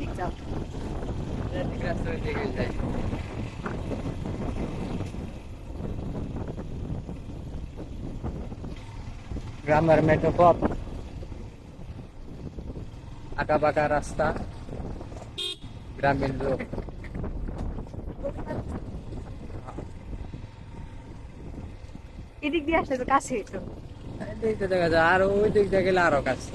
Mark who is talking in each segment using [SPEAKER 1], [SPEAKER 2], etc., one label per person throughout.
[SPEAKER 1] দিক যাও
[SPEAKER 2] ওই দিকে যাই গ্রামের মেঠো পথ। আঁকা বাঁকা রাস্তা। গ্রামীণ লোক।
[SPEAKER 1] এদিক দিয়ে আসলে তো কাছে।
[SPEAKER 2] দেখা যায় আর ওই দিক দিয়ে গেলে আরও কাছে।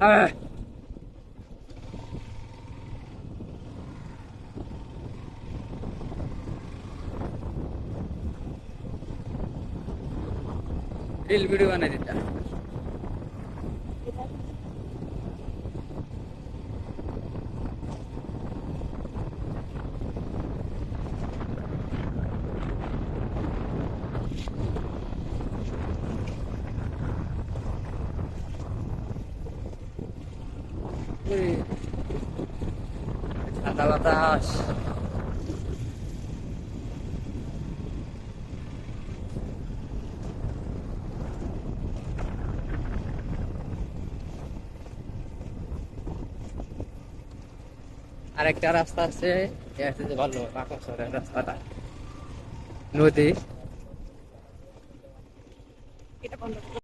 [SPEAKER 2] Ah. रील व्हिडिओ बनायचे त्या ঠান্ডা বাতাস আরেকটা রাস্তা আছে এটা হচ্ছে যে ভালো পাকসরের রাস্তাটা নদী
[SPEAKER 1] এটা বন্ধ করো।